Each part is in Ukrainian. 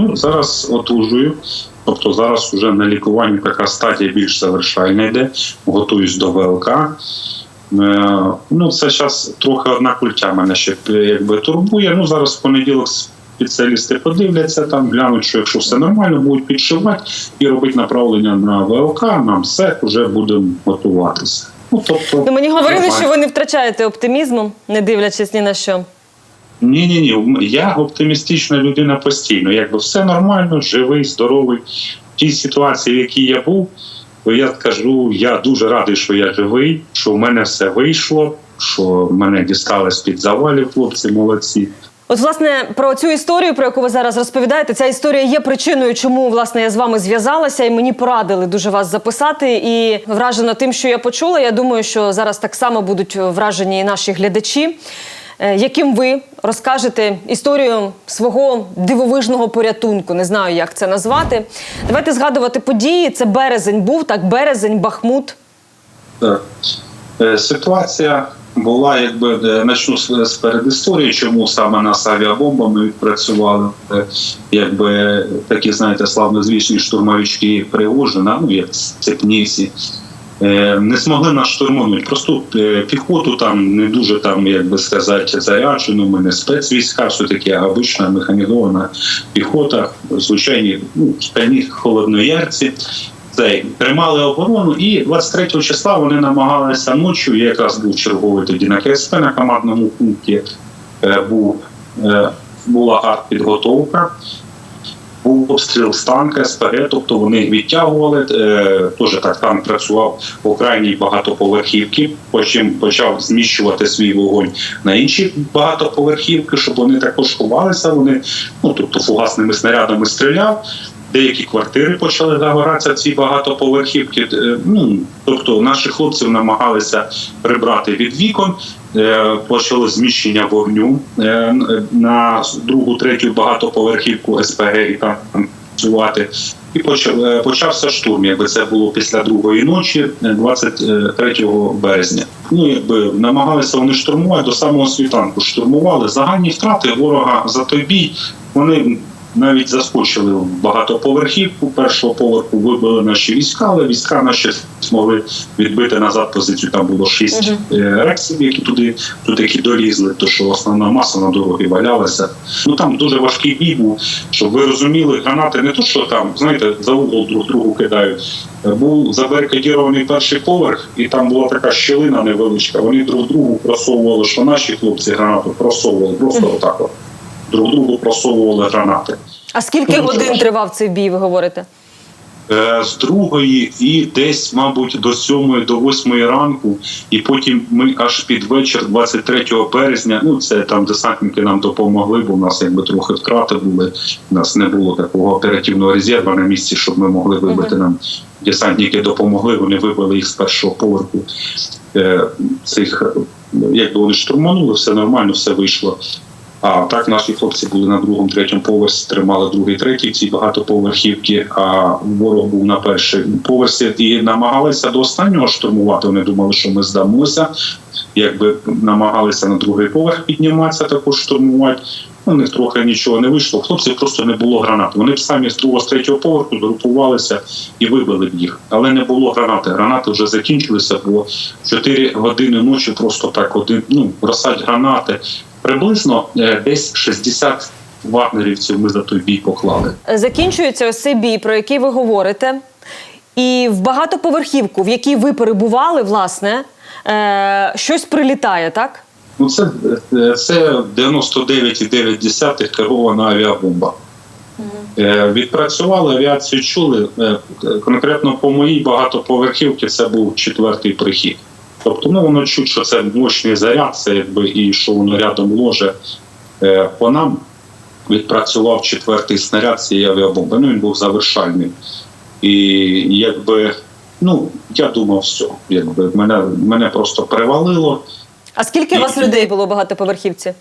Ну зараз отужую. Тобто зараз вже на лікуванні така стадія більш завершальна йде, готуюсь до ВЛК. Е, Ну, це зараз трохи одна культя мене ще якби турбує. Ну зараз в понеділок спеціалісти подивляться там, глянуть, що якщо все нормально, будуть підшивати і робити направлення на ВЛК, на МСЕК, вже будемо готуватися. Ну, тобто, Ну, мені говорили, нормально. що ви не втрачаєте оптимізму, не дивлячись ні на що. Ні, ні, ні. Я оптимістична людина постійно. Якби все нормально, живий, здоровий. В тій ситуації, в якій я був, я скажу, я дуже радий, що я живий, що в мене все вийшло, що мене дістали з під завалів, хлопці молодці. От, власне, про цю історію, про яку ви зараз розповідаєте, ця історія є причиною, чому власне я з вами зв'язалася, і мені порадили дуже вас записати. І вражена тим, що я почула. Я думаю, що зараз так само будуть вражені і наші глядачі, яким ви розкажете історію свого дивовижного порятунку. Не знаю, як це назвати. Давайте згадувати події. Це березень був, так, березень, Бахмут. Е, Ситуація була, якби е, начну з передісторії, чому саме нас авіабомбами відпрацювали, Е, якби такі, знаєте, славнозвісні штурмовички Пригожина, ну як цепнівці. Е, Не змогли нас штурманути. Просто е, піхоту там не дуже там, як би сказати, заряджену. Ми не спецвійська, все таки обична механізована піхота, звичайні ну, штані холодноярці цей тримали оборону, і 23 числа вони намагалися ночі. Якраз був черговий тоді на КСП на командному пункті. е, Був була артпідготовка, був обстріл з танка СПГ, тобто вони відтягували. Е, Теж так танк працював у крайній багатоповерхівки, потім почав зміщувати свій вогонь на інші багатоповерхівки, щоб вони також ховалися. Вони ну тобто фугасними снарядами стріляв. Деякі квартири почали загоратися ці багатоповерхівки. Е, Ну тобто наші хлопці намагалися прибрати від вікон. Е, Почало зміщення вогню е, на другу, третю багатоповерхівку СПГ і там працювати. І почався штурм. Якби це було після другої ночі, е, 23 березня. Ну якби намагалися вони штурмувати до самого світанку. Штурмували загальні втрати ворога за той бій. Вони навіть заскочили в багатоповерхівку. Першого поверху вибили наші війська, але війська наші змогли відбити назад позицію. Там було шість е, рексів, які туди, туди які долізли, то що основна маса на дорогі валялася. Ну там дуже важкий бій був, щоб ви розуміли, гранати не то, що там, знаєте, за угол друг другу кидають. Був забарикадірований перший поверх, і там була така щілина невеличка. Вони друг другу просовували, що наші хлопці гранату просовували просто отак. Друг другу просовували гранати. А скільки Ну, годин що тривав цей бій? Ви говорите? Е, з другої і десь, мабуть, до сьомої, до восьмої ранку, і потім ми аж під вечір, 23 березня. Ну це там десантники нам допомогли, бо в нас якби трохи втрати були. У нас не було такого оперативного резерву на місці, щоб ми могли вибити нам. Десантники допомогли. Вони вибили їх з першого поверху. Е, цих якби вони штурманули, все нормально, все вийшло. А так наші хлопці були на другому, третьому поверсі, тримали другий, третій ці багатоповерхівки. А ворог був на першому поверсі і намагалися до останнього штурмувати. Вони думали, що ми здамося. Якби намагалися на другий поверх підніматися, також штурмувати. У них трохи нічого не вийшло. Хлопців просто не було гранат. Вони б самі з другого, з третього поверху згрупувалися і вибили б їх. Але не було гранати. Гранати вже закінчилися, бо 4 години ночі просто так один ну бросать гранати. Приблизно е, десь 60 вагнерівців ми за той бій поклали. Закінчується ось цей бій, про який ви говорите. І в багатоповерхівку, в якій ви перебували, власне, е, щось прилітає, так? Ну це, е, це 99,9 керована авіабомба. Відпрацювали авіацію, чули конкретно по моїй багатоповерхівці це був четвертий прихід. Тобто, ну воно чуть, що це мощний заряд, це якби і що воно рядом ложе. Е, По нам відпрацював четвертий снаряд цієї авіабомби. Ну він був завершальний. І якби, ну я думав, все, якби мене, мене просто привалило. А скільки у вас людей було в багатоповерхівці?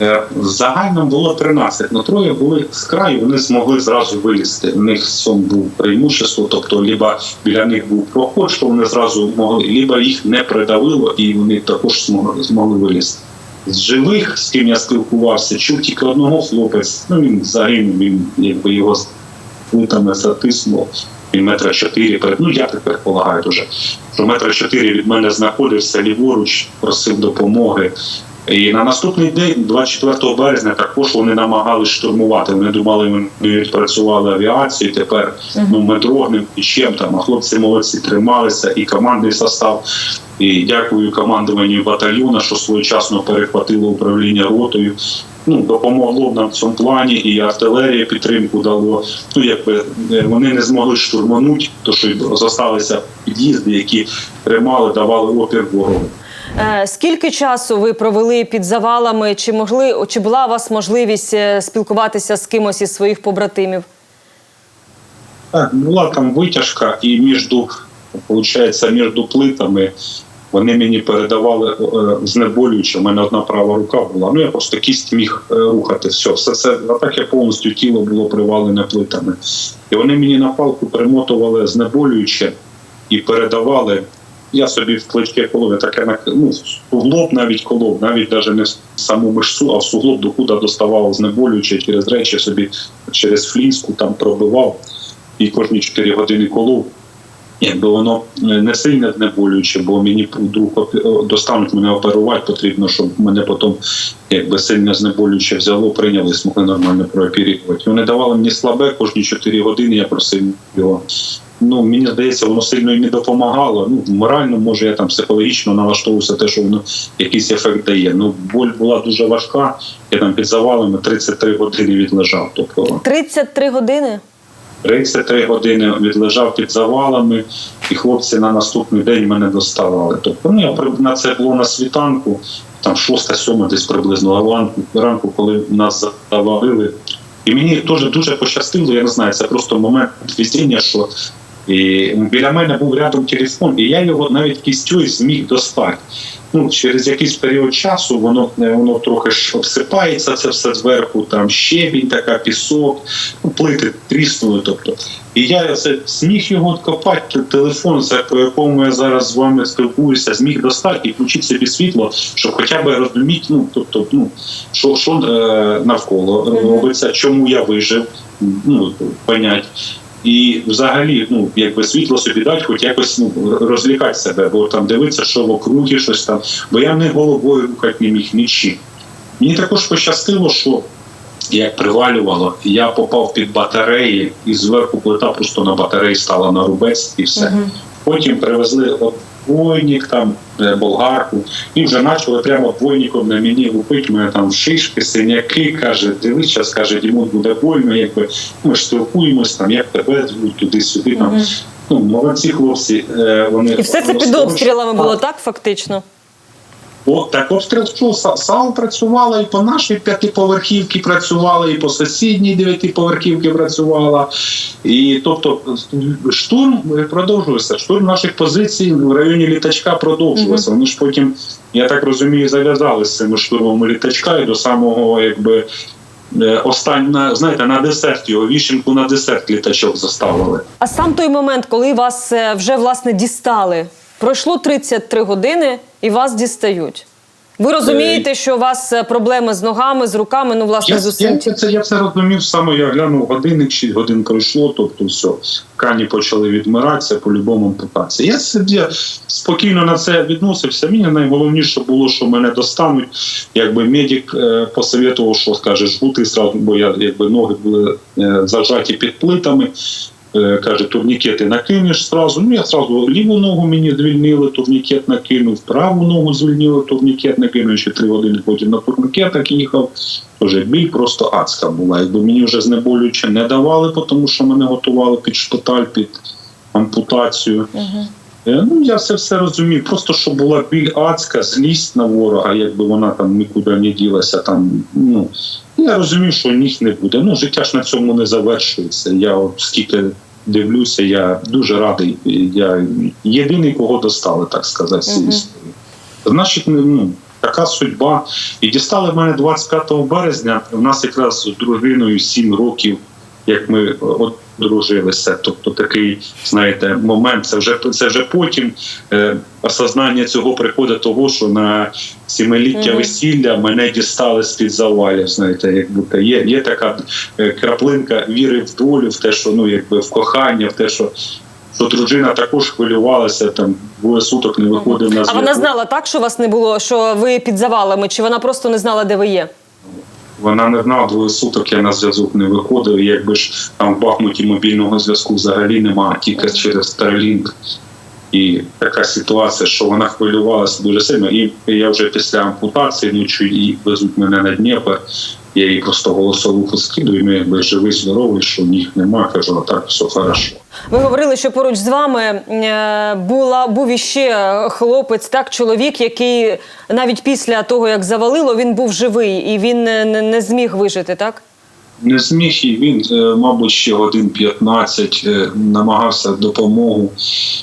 Е, Загально було 13, але троє були з краю, вони змогли зразу вилізти. У них цьому був преимущество, тобто либо біля них був проход, що вони зразу могли, либо їх не придавило, і вони також змогли, змогли вилізти. З живих, з ким я спілкувався, чув тільки одного хлопець. Ну він загинув, він якби його плитами затиснуло. Він метра чотири. Ну я так предполагаю дуже, що метра чотири від мене знаходився ліворуч, просив допомоги. І на наступний день, 24 березня, також вони намагалися штурмувати. Вони думали, вони відпрацювали авіацію. Тепер ну ми дрогнем і чим там. А хлопці молодці трималися, і командний состав. І дякую командуванню батальйону, що своєчасно перехватило управління ротою. Ну, допомогло нам в цьому плані, і артилерія підтримку дало. Ну, якби е, вони не змогли штурманути, то що й залишалися під'їзди, які тримали, давали опір ворогу. Е, Скільки часу ви провели під завалами? Чи могли чи була у вас можливість е, спілкуватися з кимось із своїх побратимів? Так, була там витяжка, і між, виходить, між плитами вони мені передавали е, знеболююче. У мене одна права рука була. Ну я просто кість міг рухати. Все, все це а так я повністю тіло було привалене плитами. І вони мені на палку примотували знеболююче і передавали. Я собі в плече колов, я таке на ну, суглоб навіть колов, навіть навіть не саму мишцу, а в суглоб докуди доставав знеболююче через речі собі через фліску там пробивав і кожні 4 години колов. Якби воно не сильно знеболююче, бо мені вдруг достануть мене оперувати, потрібно, щоб мене потім якби сильно знеболююче взяло, прийняли, змогли нормально прооперувати. Вони давали мені слабе кожні 4 години, я просив його. Ну, мені здається, воно сильно і не допомагало. Ну, морально, може, я там психологічно налаштовувався те, що воно якийсь ефект дає. Ну, боль була дуже важка, я там під завалами 33 години відлежав. Тобто 33 години? 33 години відлежав під завалами, і хлопці на наступний день мене доставали. Тобто ну, я на це було на світанку, там 6-7 десь приблизно ранку, ранку, коли нас завалили. І мені теж дуже пощастило, я не знаю, це просто момент везіння, що і біля мене був рядом телефон, і я його навіть кістю зміг достати. Ну, через якийсь період часу воно, е, воно трохи ж обсипається, це все зверху, там щебінь, така пісок, ну, плити тріснули. Тобто. І я це зміг його откопати, телефон, за по якому я зараз з вами спілкуюся, зміг достати і включити собі світло, щоб хоча б розуміти, ну, тобто, ну, що, що е, навколо робиться, чому я вижив, ну, понять. І взагалі, ну якби світло собі дати, хоч якось ну розлікати себе, бо там дивитися, що в округі щось там. Бо я не головою рухати не міг нічим. Мені також пощастило, що як привалювало, я попав під батареї, і зверху плита просто на батареї стала на рубець і все. Потім привезли отбойник, там е, болгарку, і вже почали прямо двойником на мені лупити. Мене там шишки, синяки. каже, дивись, зараз каже, йому буде больно, якби ми ж спілкуємось, там як тебе звуть туди-сюди. Там ну молодці хлопці. е, Вони І все це під обстрілами було так, фактично. От так обстріл САУ працювала і по нашій п'ятиповерхівці працювала, і по сусідній дев'ятиповерхівці працювала. І тобто штурм продовжувався. Штурм наших позицій в районі літачка продовжувався. Вони ж потім, я так розумію, зав'язали з цими штурмами літачка і до самого якби. е, Остань, знаєте, на десерт його вішенку на десерт літачок заставили. А сам той момент, коли вас е, вже власне дістали, пройшло 33 години і вас дістають. Ви розумієте, що у вас е, проблеми з ногами, з руками, ну власне Я, з усім. я, це, я це розумів саме, я глянув годинник, 6 годин пройшло, тобто все, кані почали відмиратися, по-любому ампутація. Я собі спокійно на це відносився. Мені найголовніше було, що мене достануть. Якби медик е, посоветував, що скаже, жгути сразу, бо я якби ноги були е, зажаті під плитами. Е, Каже, турнікети накинеш сразу. Ну я сразу ліву ногу мені звільнили, турнікет накинув, праву ногу звільнили, турнікет накинув, ще три години потім на турнікетах їхав. Тож біль просто адська була. Якби мені вже знеболююче не давали, тому що мене готували під шпиталь, під ампутацію. Е, Ну, я це все розумів. Просто щоб була біль адська, злість на ворога, якби вона там нікуди не ділася. Там, ну, я розумів, що ніг не буде. Ну, життя ж на цьому не завершується. Я от скільки дивлюся, я дуже радий. Я єдиний, кого достали, так сказати, з цієї історії. Значить, ну, така судьба. І дістали мене 25 березня. У нас якраз з дружиною 7 років як ми одружилися. Тобто такий, знаєте, момент. Це вже це вже потім е, осознання цього приходить того, що на сімиліття Мгм. весілля мене дістали з під завалів. Знаєте, як будто є, є така е, краплинка віри в долю, в те, що ну якби в кохання, в те, що. Що дружина також хвилювалася, там двоє суток не виходив на А вона знала так, що вас не було, що ви під завалами, чи вона просто не знала, де ви є? Вона не знала двоє суток, я на зв'язок не виходив. Якби ж там в Бахмуті мобільного зв'язку взагалі немає, тільки через Starlink. І така ситуація, що вона хвилювалася дуже сильно. І я вже після ампутації ночі її везуть мене на Дніпр. Я їй просто голосову скидую, ну якби живий, здоровий, що ніг нема. Кажу, а так все хорошо. Ви говорили, що поруч з вами е, була був іще хлопець, так чоловік, який навіть після того, як завалило, він був живий і він не, не, не зміг вижити, так? Не зміг і він, е, мабуть, ще годин 15 е, намагався допомогу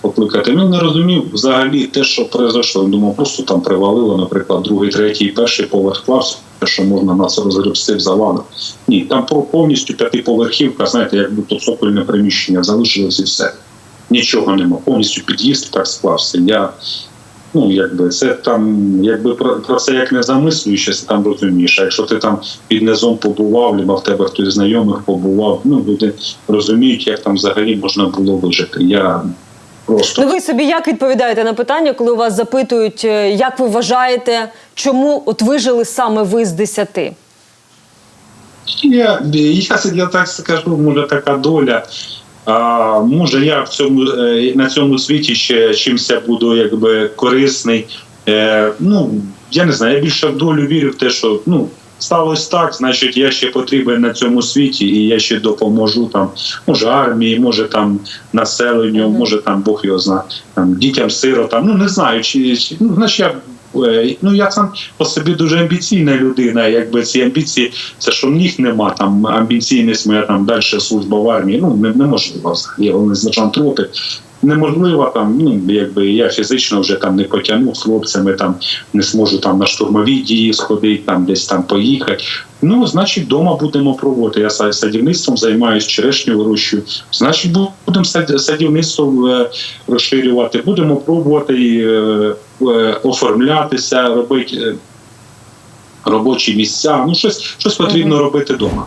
покликати. Він не розумів взагалі те, що произошло. Він думав, просто там привалило, наприклад, другий, третій, перший поверх клався, що можна нас розгребсти в завалах. Ні, там по- повністю п'ятиповерхівка, знаєте, як будто цокольне приміщення залишилось і все. Нічого нема. Повністю під'їзд так склався. Я Ну, якби це там, якби про, про це як не замислюєшся, там розумієш. А якщо ти там під низом побував, або в тебе хтось знайомих побував, ну люди розуміють, як там взагалі можна було вижити. Я просто Ну ви собі як відповідаєте на питання, коли у вас запитують, е, як ви вважаєте, чому от вижили саме ви з десяти? я, я, я так скажу, може така доля. А може, я в цьому е, на цьому світі ще чимся буду якби корисний. Е, ну я не знаю, я більше в долю вірю в те, що ну сталося так, значить, я ще потрібен на цьому світі, і я ще допоможу там, може армії, може там населенню, може там Бог його знає, там дітям, сиротам. Ну не знаю, чи, чи ну значить я. Е, Ну, я сам по собі дуже амбіційна людина. Якби ці амбіції, це що в них нема там амбіційність, моя там далі служба в армії. Ну не- неможливо взагалі. Вони значно проти. Неможливо там, ну якби я фізично вже там не потягну з хлопцями, там не зможу там на штурмові дії сходити, там десь там поїхати. Ну, значить, вдома будемо пробувати. Я са- садівництвом займаюся, черешню вирощую. Значить, будемо сад- садівництвом е, розширювати, будемо пробувати і, е, е, оформлятися, робити робочі місця. Ну, щось, щось потрібно робити вдома.